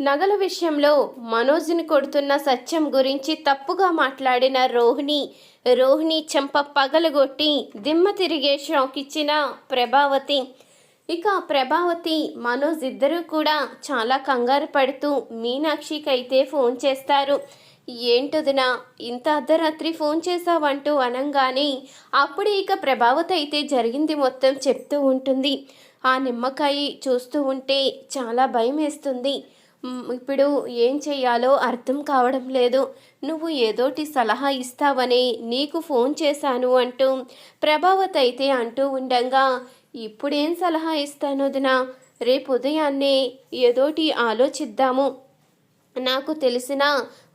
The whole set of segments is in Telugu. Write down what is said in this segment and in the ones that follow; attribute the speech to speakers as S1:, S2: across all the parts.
S1: నగల విషయంలో మనోజ్ని కొడుతున్న సత్యం గురించి తప్పుగా మాట్లాడిన రోహిణి రోహిణి చెంప పగలగొట్టి దిమ్మ తిరిగే షాక్ ఇచ్చిన ప్రభావతి. ఇక ప్రభావతి మనోజ్ ఇద్దరూ కూడా చాలా కంగారు పడుతూ మీనాక్షికైతే ఫోన్ చేస్తారు. ఏంటొదినా ఇంత అర్ధరాత్రి ఫోన్ చేసావంటూ అనంగానే అప్పుడే ఇక ప్రభావతి అయితే జరిగింది మొత్తం చెప్తూ ఉంటుంది. ఆ నిమ్మకాయ చూస్తూ ఉంటే చాలా భయం వేస్తుంది ఇప్పుడు ఏం చెయ్యాలో అర్థం కావడం లేదు. నువ్వు ఏదోటి సలహా ఇస్తావని నీకు ఫోన్ చేశాను అంటూ ప్రభావత్ అయితే అంటూ ఉండంగా ఇప్పుడేం సలహా ఇస్తాను వదినా? రేపు ఉదయాన్నే ఏదోటి ఆలోచిద్దాము. నాకు తెలిసిన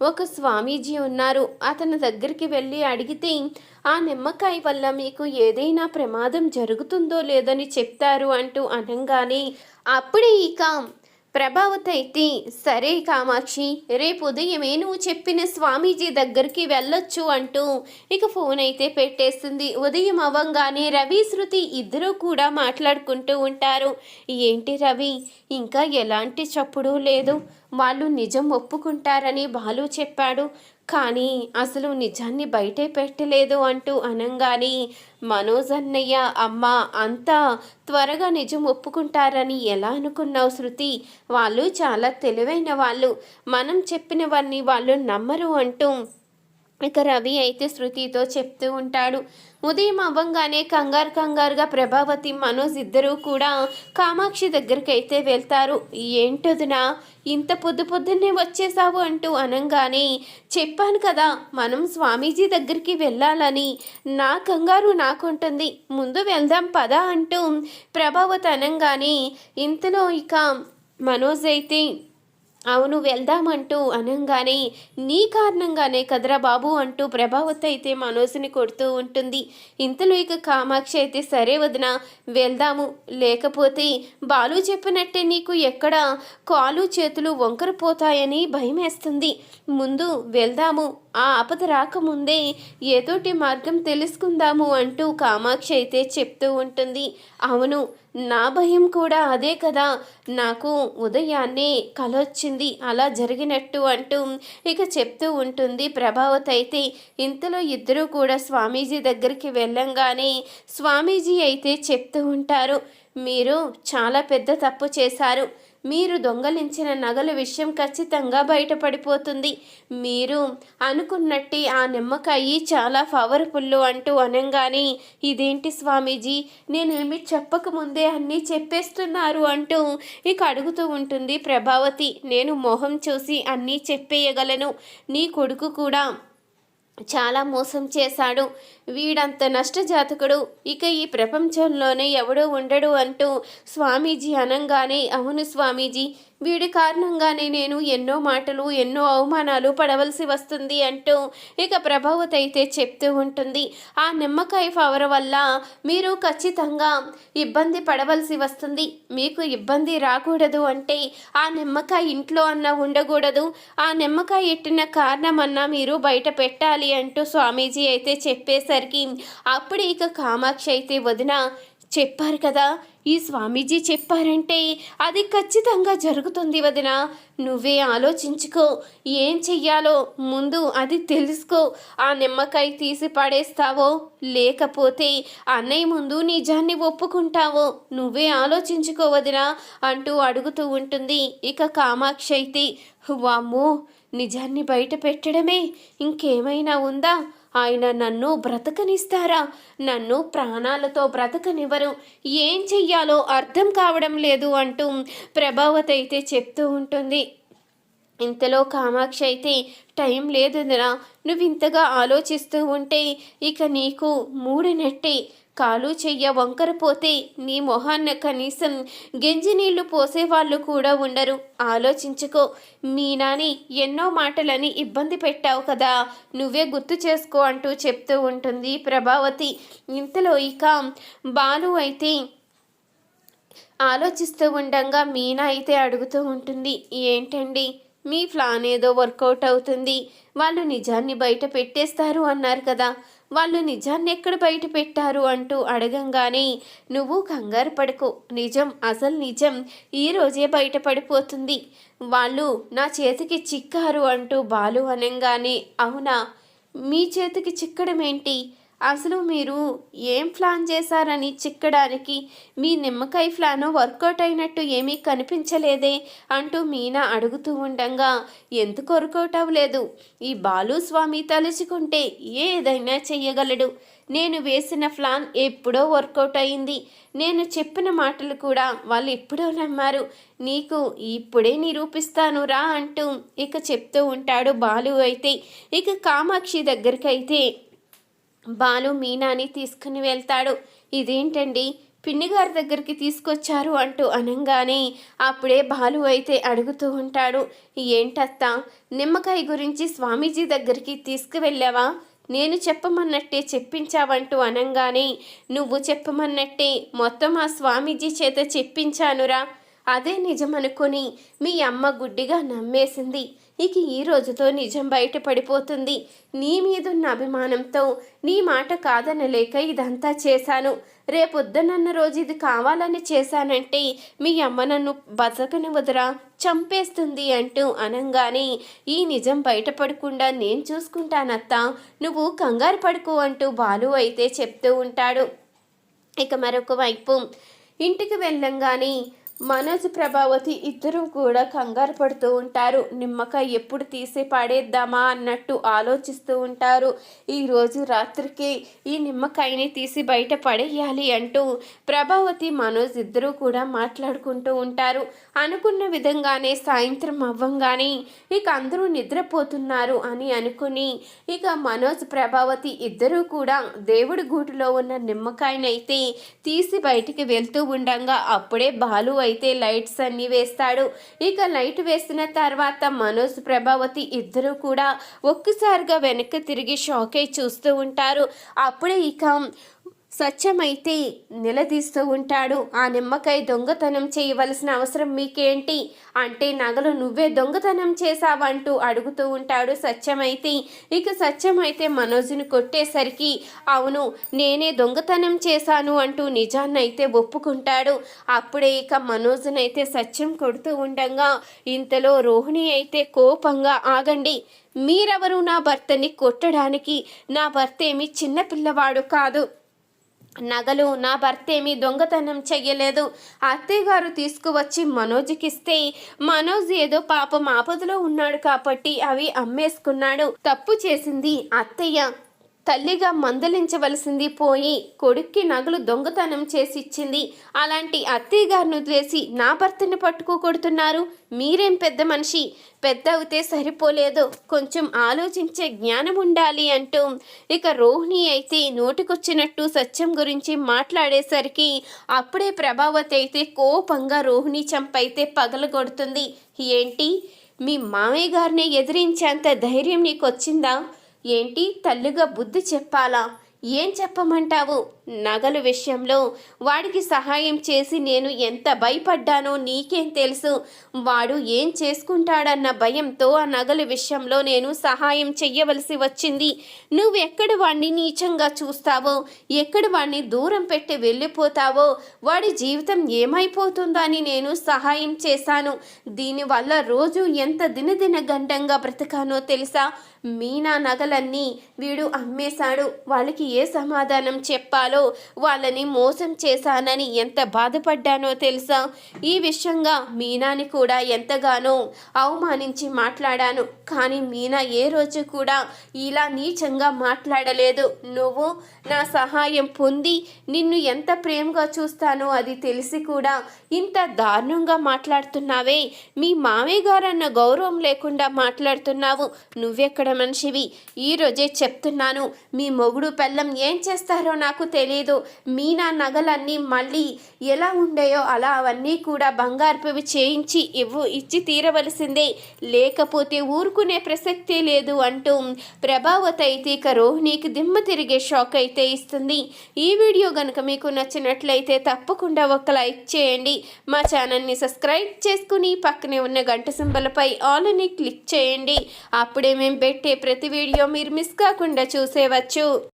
S1: ఒక స్వామీజీ ఉన్నారు. అతని దగ్గరికి వెళ్ళి అడిగితే ఆ నిమ్మకాయ వల్ల మీకు ఏదైనా ప్రమాదం జరుగుతుందో లేదని చెప్తారు అంటూ అనగానే అప్పుడే ఇక ప్రభావతి అయితే సరే కామాక్షి రేపు ఉదయమే నువ్వు చెప్పిన స్వామీజీ దగ్గరికి వెళ్ళొచ్చు అంటూ ఇక ఫోన్ అయితే పెట్టేస్తుంది. ఉదయం అవ్వంగానే రవి శృతి ఇద్దరూ కూడా మాట్లాడుకుంటూ ఉంటారు. ఏంటి రవి? ఇంకా ఎలాంటి చప్పుడు లేదు. వాళ్ళు నిజం ఒప్పుకుంటారని బాలు చెప్పాడు. కానీ అసలు నిజాన్ని బయటే పెట్టలేదు అంటూ అనంగానే మనోజ్ అన్నయ్య అమ్మ అంతా త్వరగా నిజం ఒప్పుకుంటారని ఎలా అనుకున్నావు శృతి? వాళ్ళు చాలా తెలివైన వాళ్ళు. మనం చెప్పినవన్నీ వాళ్ళు నమ్మరు అంటూ ఇక రవి అయితే శృతితో చెప్తూ ఉంటాడు. ఉదయం అవ్వంగానే కంగారు కంగారుగా ప్రభావతి మనోజ్ ఇద్దరూ కూడా కామాక్షి దగ్గరికి అయితే వెళ్తారు ఏంటదునా ఇంత పొద్దు పొద్దున్నే వచ్చేసావు అంటూ అనంగానే చెప్పాను కదా మనం స్వామీజీ దగ్గరికి వెళ్ళాలని. నా కంగారు నాకుంటుంది. ముందు వెళ్దాం పదా అంటూ ప్రభావతి అనంగానే ఇంతలో ఇక మనోజ్ అయితే అవును వెళ్దామంటూ అనంగానే నీ కారణంగానే కదరా బాబు అంటూ ప్రభావత్ అయితే మనోజ్ని కొడుతూ ఉంటుంది. ఇంతలో ఇక కామాక్షి అయితే సరే వదిన వెళ్దాము. లేకపోతే బాలు చెప్పినట్టే నీకు ఎక్కడ కాలు చేతులు వంకరపోతాయని భయమేస్తుంది. ముందు వెళ్దాము. ఆ ఆపద రాకముందే ఏదోటి మార్గం తెలుసుకుందాము అంటూ కామాక్షి అయితే చెప్తూ ఉంటుంది. అవును నా భయం కూడా అదే కదా. నాకు ఉదయాన్నే కలొచ్చింది అలా జరిగినట్టు అంటూ ఇక చెప్తూ ఉంటుంది ప్రభావత్ అయితే. ఇంతలో ఇద్దరూ కూడా స్వామీజీ దగ్గరికి వెళ్ళంగానే స్వామీజీ అయితే చెప్తూ ఉంటారు. మీరు చాలా పెద్ద తప్పు చేశారు. మీరు దొంగలించిన నగల విషయం ఖచ్చితంగా బయటపడిపోతుంది. మీరు అనుకున్నట్టే ఆ నిమ్మకాయి చాలా పవర్ఫుల్ అంటూ అనంగానే ఇదేంటి స్వామీజీ? నేనేమి చెప్పకముందే అన్నీ చెప్పేస్తున్నారు అంటూ ఇక అడుగుతూ ఉంటుంది ప్రభావతి. నేను మొహం చూసి అన్నీ చెప్పేయగలను. నీ కొడుకు కూడా చాలా మోసం చేశాడు. వీడంత నష్టజాతకుడు. ఇక ఈ ప్రపంచంలోనే ఎవడూ ఉండడు అంటూ స్వామీజీ అనంగానే అవును స్వామీజీ వీడి కారణంగానే నేను ఎన్నో మాటలు ఎన్నో అవమానాలు పడవలసి వస్తుంది అంటూ ఇక ప్రభావత అయితే చెప్తూ ఉంటుంది. ఆ నిమ్మకాయ పవర్ వల్ల మీరు ఖచ్చితంగా ఇబ్బంది పడవలసి వస్తుంది. మీకు ఇబ్బంది రాకూడదు అంటే ఆ నిమ్మకాయ ఇంట్లో అన్న ఉండకూడదు. ఆ నిమ్మకాయ ఎట్టిన కారణమన్నా మీరు బయట పెట్టాలి అంటూ స్వామీజీ అయితే చెప్పేసరికి అప్పుడు ఇక కామాక్షి అయితే వదిన చెప్పారు కదా ఈ స్వామీజీ చెప్పారంటే అది ఖచ్చితంగా జరుగుతుంది వదిన. నువ్వే ఆలోచించుకో ఏం చెయ్యాలో ముందు అది తెలుసుకో. ఆ నిమ్మకాయ తీసి పడేస్తావో లేకపోతే అన్నయ్య ముందు నిజాన్ని ఒప్పుకుంటావో నువ్వే ఆలోచించుకో వదిన అంటూ అడుగుతూ ఉంటుంది. ఇక కామాక్షి అయితే వామ్మో నిజాన్ని బయట పెట్టడమే. ఇంకేమైనా ఉందా? ఆయన నన్ను బ్రతకనిస్తారా? నన్ను ప్రాణాలతో బ్రతకనివ్వరు. ఏం చెయ్యాలో అర్థం కావడం లేదు అంటూ ప్రభావతి అయితే చెప్తూ ఉంటుంది. ఇంతలో కామాక్షి అయితే టైం లేదురా నువ్వు ఇంతగా ఆలోచిస్తూ ఉంటే ఇక నీకు మూడినట్టే. కాలు చెయ్య వంకరపోతే నీ మొహాన్న కనీసం గెంజి నీళ్ళు పోసేవాళ్ళు కూడా ఉండరు. ఆలోచించుకో మీ నాని ఎన్నో మాటలని ఇబ్బంది పెట్టావు కదా నువ్వే గుర్తు చేసుకో అంటూ చెప్తూ ఉంటుంది ప్రభావతి. ఇంతలో ఇక బాలు అయితే ఆలోచిస్తూ ఉండంగా మీనా అయితే అడుగుతూ ఉంటుంది ఏంటండి మీ ప్లాన్ ఏదో వర్కౌట్ అవుతుంది. వాళ్ళు నిజాన్ని బయట పెట్టేస్తారు అన్నారు కదా. వాళ్ళు నిజాన్ని ఎక్కడ బయట పెట్టారు అంటూ అడగంగానే నువ్వు కంగారు పడకు. నిజం అసలు నిజం ఈ రోజే బయటపడిపోతుంది వాళ్ళు నా చేతికి చిక్కారు అంటూ బాలు అనగానే అవునా? మీ చేతికి చిక్కడం ఏంటి అసలు మీరు ఏం ప్లాన్ చేశారని చిక్కడానికి మీ నిమ్మకాయ ప్లాన్ వర్కౌట్ అయినట్టు ఏమీ కనిపించలేదే అంటూ మీనా అడుగుతూ ఉండగా. ఎందుకు వర్కౌట్ అవ్వలేదు? ఈ బాలు స్వామి తలుచుకుంటే ఏదైనా చెయ్యగలడు. నేను వేసిన ప్లాన్ ఎప్పుడో వర్కౌట్ అయింది. నేను చెప్పిన మాటలు కూడా వాళ్ళు ఎప్పుడో నమ్మారు. నీకు ఇప్పుడే నిరూపిస్తాను రా అంటూ ఇక చెప్తూ ఉంటాడు బాలు అయితే. ఇక కామాక్షి దగ్గరికి అయితే బాలు మీనాని తీసుకుని వెళ్తాడు. ఇదేంటండి? పిన్ని గారి దగ్గరికి తీసుకొచ్చారు అంటూ అనగానే అప్పుడే బాలు అయితే అడుగుతూ ఉంటాడు. ఏంటత్తా నిమ్మకాయ గురించి స్వామీజీ దగ్గరికి తీసుకువెళ్ళావా? నేను చెప్పమన్నట్టే చెప్పించావంటూ అనగానే నువ్వు చెప్పమన్నట్టే. మొత్తం ఆ స్వామీజీ చేత చెప్పించానురా. అదే నిజమనుకొని మీ అమ్మ గుడ్డిగా నమ్మేసింది. ఇక ఈ రోజుతో నిజం బయటపడిపోతుంది. నీ మీదున్న అభిమానంతో నీ మాట కాదనలేక ఇదంతా చేశాను. రేపొద్దనన్న రోజు ఇది కావాలని చేశానంటే మీ అమ్మ నన్ను బతకని వదరా చంపేస్తుంది అంటూ అనంగానే ఈ నిజం బయటపడకుండా నేను చూసుకుంటానత్తా నువ్వు కంగారు పడుకో అంటూ బాలు అయితే చెప్తూ ఉంటాడు. ఇక మరొక వైపు ఇంటికి వెళ్ళంగానే మనోజ్ ప్రభావతి ఇద్దరూ కూడా కంగారు పడుతూ ఉంటారు. నిమ్మకాయ ఎప్పుడు తీసి పడేద్దామా అన్నట్టు ఆలోచిస్తూ ఉంటారు. ఈరోజు రాత్రికి ఈ నిమ్మకాయని తీసి బయట పడేయాలి అంటూ ప్రభావతి మనోజ్ ఇద్దరూ కూడా మాట్లాడుకుంటూ ఉంటారు. అనుకున్న విధంగానే సాయంత్రం అవ్వంగానే ఇక అందరూ నిద్రపోతున్నారు అని అనుకుని ఇక మనోజ్ ప్రభావతి ఇద్దరూ కూడా దేవుడి గూటిలో ఉన్న నిమ్మకాయనైతే తీసి బయటికి వెళ్తూ ఉండగా అప్పుడే బాలు అయితే లైట్స్ అన్నీ వేస్తాడు. ఇక లైట్ వేసిన తర్వాత మనోజ్ ప్రభావతి ఇద్దరూ కూడా ఒక్కసారిగా వెనక్కి తిరిగి షాక్ అయి చూస్తూ ఉంటారు. అప్పుడే ఇక స్వచ్ఛమైతే నిలదీస్తూ ఉంటాడు. ఆ నిమ్మకాయ దొంగతనం చేయవలసిన అవసరం మీకేంటి? అంటే నగలు నువ్వే దొంగతనం చేశావంటూ అడుగుతూ ఉంటాడు సత్యమైతే. ఇక సత్యమైతే మనోజ్ని కొట్టేసరికి అవును నేనే దొంగతనం చేశాను అంటూ నిజాన్నైతే ఒప్పుకుంటాడు. అప్పుడే ఇక మనోజ్నైతే సత్యం కొడుతూ ఉండగా ఇంతలో రోహిణి అయితే కోపంగా ఆగండి మీరెవరు నా భర్తని కొట్టడానికి? నా భర్త ఏమి చిన్నపిల్లవాడు కాదు. నగలు నా భర్త ఏమీ దొంగతనం చెయ్యలేదు. అత్తయ్యగారు తీసుకువచ్చి మనోజ్కిస్తే మనోజ్ ఏదో పాపం ఆపదలో ఉన్నాడు కాబట్టి అవి అమ్మేసుకున్నాడు. తప్పు చేసింది అత్తయ్య. తల్లిగా మందలించవలసింది పోయి కొడుక్కి నగలు దొంగతనం చేసి ఇచ్చింది అలాంటి అత్తయ్య గారిని వదిలేసి నా భర్తని పట్టుకోకొడుతున్నారు మీరేం పెద్ద మనిషి? పెద్ద అవుతే సరిపోలేదు. కొంచెం ఆలోచించే జ్ఞానం ఉండాలి అంటూ ఇక రోహిణి అయితే నోటికొచ్చినట్టు సత్యం గురించి మాట్లాడేసరికి అప్పుడే ప్రభావతి అయితే కోపంగా రోహిణి చంపైతే పగలగొడుతుంది. ఏంటి? మీ మామయ్య గారిని ఎదిరించేంత ధైర్యం నీకు వచ్చిందా ఏంటి తల్లిగా బుద్ధి చెప్పాలా? ఏం చెప్పమంటావు? నగలు విషయంలో వాడికి సహాయం చేసి నేను ఎంత భయపడ్డానో నీకేం తెలుసు? వాడు ఏం చేసుకుంటాడన్న భయంతో ఆ నగలు విషయంలో నేను సహాయం చెయ్యవలసి వచ్చింది. నువ్వు ఎక్కడ వాడిని నీచంగా చూస్తావో? ఎక్కడ వాడిని దూరం పెట్టి వెళ్ళిపోతావో? వాడి జీవితం ఏమైపోతుందో అని నేను సహాయం చేశాను. దీనివల్ల రోజు ఎంత దినదిన గండంగా బ్రతకానో తెలుసా? మీనా నగలన్నీ వీడు అమ్మేశాడు. వాళ్ళకి ఏ సమాధానం చెప్పాలో వాళ్ళని మోసం చేశానని ఎంత బాధపడ్డానో తెలుసా? ఈ విషయంగా మీనాని కూడా ఎంతగానో అవమానించి మాట్లాడాను. కానీ మీనా ఏ రోజు కూడా ఇలా నీచంగా మాట్లాడలేదు. నువ్వు నా సహాయం పొంది నిన్ను ఎంత ప్రేమగా చూస్తానో అది తెలిసి కూడా ఇంత దారుణంగా మాట్లాడుతున్నావే. మీ మామయ్య గారన్న అన్న గౌరవం లేకుండా మాట్లాడుతున్నావు. నువ్వెక్కడ మనిషివి? ఈరోజే చెప్తున్నాను. మీ మొగుడు పెళ్ళం ఏం చేస్తారో నాకు తెలియదు మీనా నగలన్నీ మళ్ళీ ఎలా ఉండేయో అలా అవన్నీ కూడా బంగారుపవి చేయించి ఇవ్వు ఇచ్చి తీరవలసిందే. లేకపోతే ఊరుకునే ప్రసక్తే లేదు అంటూ ప్రభావత అయితే ఇక రోహిణికి దిమ్మ తిరిగే షాక్ అయితే ఇస్తుంది. ఈ వీడియో కనుక మీకు నచ్చినట్లయితే తప్పకుండా ఒక లైక్ చేయండి. మా ఛానల్ని సబ్స్క్రైబ్ చేసుకుని పక్కనే ఉన్న గంట సింబలపై ఆల్ అని క్లిక్ చేయండి. అప్పుడే మేము పెట్టే ప్రతి వీడియో మీరు మిస్ కాకుండా చూసేవచ్చు.